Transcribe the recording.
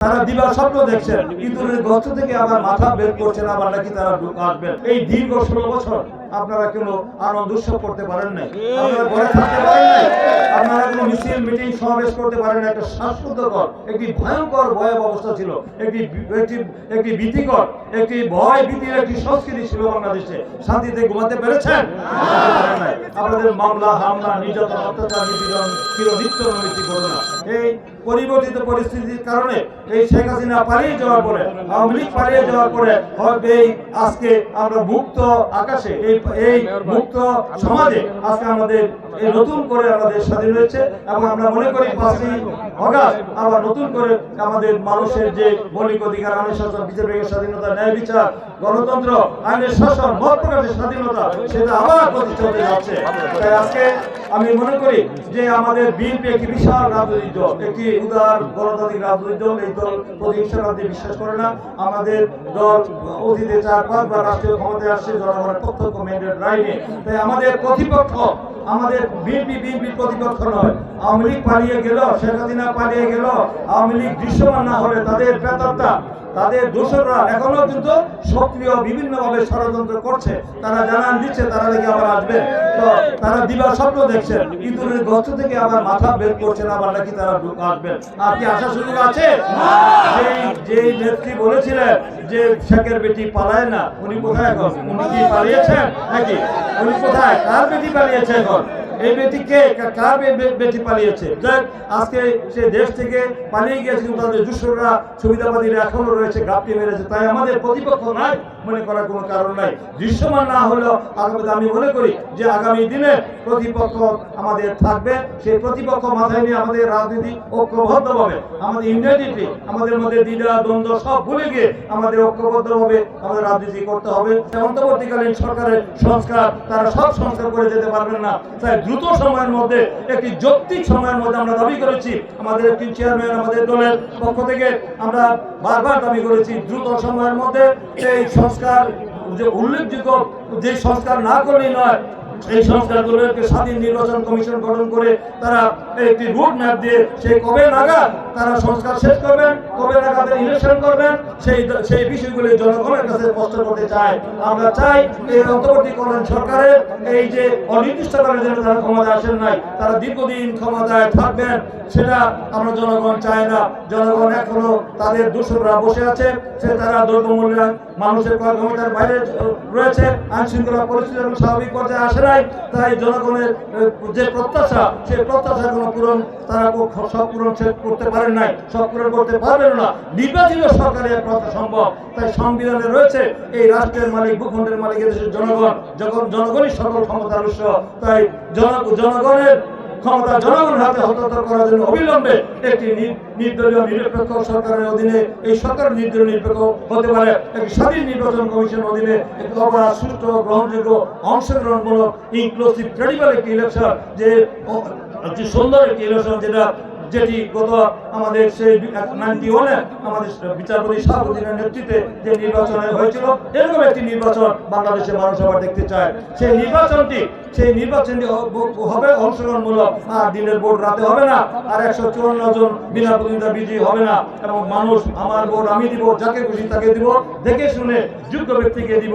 তারা দিবা স্বপ্ন দেখছেন ইঁদুরের গর্ত থেকে আবার মাথা বের করছেন, আবার নাকি তারা আসবেন। এই দীর্ঘ ষোলো বছর আপনারা কোনো আনন্দ উৎসব করতে পারেন নাই। আপনারা ঘরে থাকতে পারেন নাই। আপনারা কোনো মিছিল মিটিং সমাবেশ করতে পারেন নাই। একটা শ্বাসরুদ্ধকর একটি ভয়ঙ্কর ভয়াবহ অবস্থা ছিল। একটি একটি একটি ভীতিকর একটি ভয় ভীতির একটি সংস্কৃতি ছিল বাংলাদেশে। শান্তিতে ঘুমাতে পেরেছেন? আপনাদের মামলা হামলা নির্যাতন অত্যাচার নিপীড়ন চির নিত্য নৈমিত্তিক ঘটনা এই পরিবর্তিত পরিস্থিতির কারণে এই শেখ হাসিনা পালিয়ে যাওয়ার পরে আওয়ামী লীগ পালিয়ে যাওয়ার পরে এই আজকে আমরা মুক্ত আকাশে এই এই মুক্ত সমাজে আজকে আমাদের এই নতুন করে আমাদের স্বাধীন হয়েছে এবং আমরা মনে করি পাঁচই অগাস্ট আবার নতুন করে আমাদের মানুষের যে মৌলিক অধিকার, আইনের শাসন বিচার স্বাধীনতা, ন্যায় বিচার, গণতন্ত্র, আইনের শাসন, মত প্রকাশের স্বাধীনতা, সেটা আবার প্রতিষ্ঠা হতে যাচ্ছে। তাই আজকে আমি মনে করি যে আমাদের বিএনপি একটি বিশাল রাজনৈতিক দল, একটি উদার গণতান্ত্রিক রাজনৈতিক দল, এই দল প্রতিহিংসা বিশ্বাস করে না। আমাদের দল অতীতে চার পাঁচবার রাষ্ট্রীয় ক্ষমতায় আসছে, জনগণের প্রত্যক্ষ ম্যান্ডেট রাইনে তাই আমাদের প্রতিপক্ষ, আমাদের বিএনপি বিএনপি প্রতিপক্ষ নয়। আওয়ামী লীগ পালিয়ে গেল, শেখ হাসিনা পালিয়ে গেল। আওয়ামী লীগ দৃশ্যমান না হলে তাদের প্রেতাত্মা তাদের দোষররা এখনও কিন্তু সক্রিয় বিভিন্নভাবে ষড়যন্ত্র করছে। তারা জানান দিচ্ছে তারা নাকি আবার আসবে। তো তারা দিবার স্বপ্ন দেখছেন ইঁদুরের গর্ত থেকে আবার মাথা বের করছেন আবার নাকি তারা আসবেন। আর কি আসার সুযোগ আছে? যেই যেই নেত্রী বলেছিলেন যে শেখের বেটি পালায় না উনি কোথায় এখন? উনি কি পালিয়েছেন নাকি? উনি কোথায়? কার বেটি পালিয়েছে এখন? এই বেটি কে কার বেটি পালিয়েছে। যাক, আজকে সে দেশ থেকে পালিয়ে গিয়েছে, কিন্তু তাদের দুশোরা সুবিধাবাদীরা এখনও রয়েছে, গাপটি মেরেছে। তাই আমাদের প্রতিপক্ষ নাই মনে করার কোনো কারণ নাই। দৃশ্যমান না হলেও আগামী আমি মনে করি যে আগামী দিনে প্রতিপক্ষ আমাদের থাকবে। সেই প্রতিপক্ষ মাথায় নিয়ে আমাদের রাজনীতি ঐক্যবদ্ধভাবে, আমাদের ইউনাইটেডলি আমাদের মধ্যে দ্বিধা, দ্বন্দ্ব সব ভুলে গিয়ে আমাদের ঐক্যবদ্ধভাবে আমাদের রাজনীতি করতে হবে। অন্তর্বর্তীকালীন সরকারের সংস্কার, তারা সব সংস্কার করে যেতে পারবেন না। তাই দ্রুত সময়ের মধ্যে, একটি যৌক্তিক সময়ের মধ্যে আমরা দাবি করেছি, আমাদের একটি চেয়ারম্যান আমাদের দলের পক্ষ থেকে আমরা বারবার দাবি করেছি, দ্রুত সময়ের মধ্যে এই সংস্কার যে উল্লেখযোগ্য, যে সংস্কার না করলেই নয় এই সংস্কারগুলোকে স্বাধীন নির্বাচন কমিশন গঠন করে তারা একটি রুট ম্যাপ দিয়ে সেই কবে নাগাদ তারা সংস্কার শেষ করবেন, কবে নাগাদ ইলেকশন করবেন, সেই সেই বিষয়গুলি জনগণের কাছে স্পষ্ট করতে চাই আমরা চাই এই অন্তর্বর্তীকালীন সরকারের এই যে অনির্দিষ্টকালের জন্য তারা ক্ষমতা আসেন নাই, তারা দীর্ঘদিন ক্ষমতায় থাকবেন, সেটা আমরা জনগণ চায় না। জনগণ এখনও তাদের দূষণরা বসে আছে, সে তারা দ্রব্যমূল্যায়ন মানুষের ক্রয় ক্ষমতার বাইরে রয়েছে আইন শৃঙ্খলা পরিস্থিতি স্বাভাবিক পর্যায়ে আসে নাই তাই জনগণের যে প্রত্যাশা, সেই প্রত্যাশা কোনো পূরণ তারা সব পূরণ করতে পারেন নাই সব পূরণ করতে পারবেন না। নির্বাচিত সরকারের একমাত্র সম্ভব। তাই সংবিধানে রয়েছে, এই রাষ্ট্রের মালিক, ভূখণ্ডের মালিক, এদেশের জনগণ যখন জনগণই সকল ক্ষমতার উৎস। তাই জন- জনগণের ক্ষমতা জনগণের হাতে হস্তান্তর করার জন্য অবিলম্বে একটি নির্দলীয় নিরপেক্ষ সরকারের অধীনে এই সরকার নির্দলীয় নিরপেক্ষ হতে পারে। একটি স্বাধীন নির্বাচন কমিশনের অধীনে একটি অবাধ সুষ্ঠু গ্রহণযোগ্য অংশগ্রহণমূলক ইনক্লুসিভ ক্রেডিবল একটি ইলেকশন যে সুন্দর একটি ইলেকশন যেটা যেটি গত আমাদের সেই নাইনটি ওয়ানে আমাদের বিচারপতি শাহাবুদ্দিনের নেতৃত্বে যে নির্বাচন হয়েছিল, এরকম একটি নির্বাচন বাংলাদেশের মানুষ আবার দেখতে চায়। সেই নির্বাচনটি সেই নির্বাচনটি হবে অংশগ্রহণমূলক, আর দিনের ভোট রাতে হবে না, আর একশো চুয়ান্ন জন বিনা প্রতিনিধি বিজয়ী হবে না, এবং মানুষ আমার ভোট আমি দিব, যাকে খুশি তাকে দিব, দেখে শুনে যোগ্য ব্যক্তিকে দিব।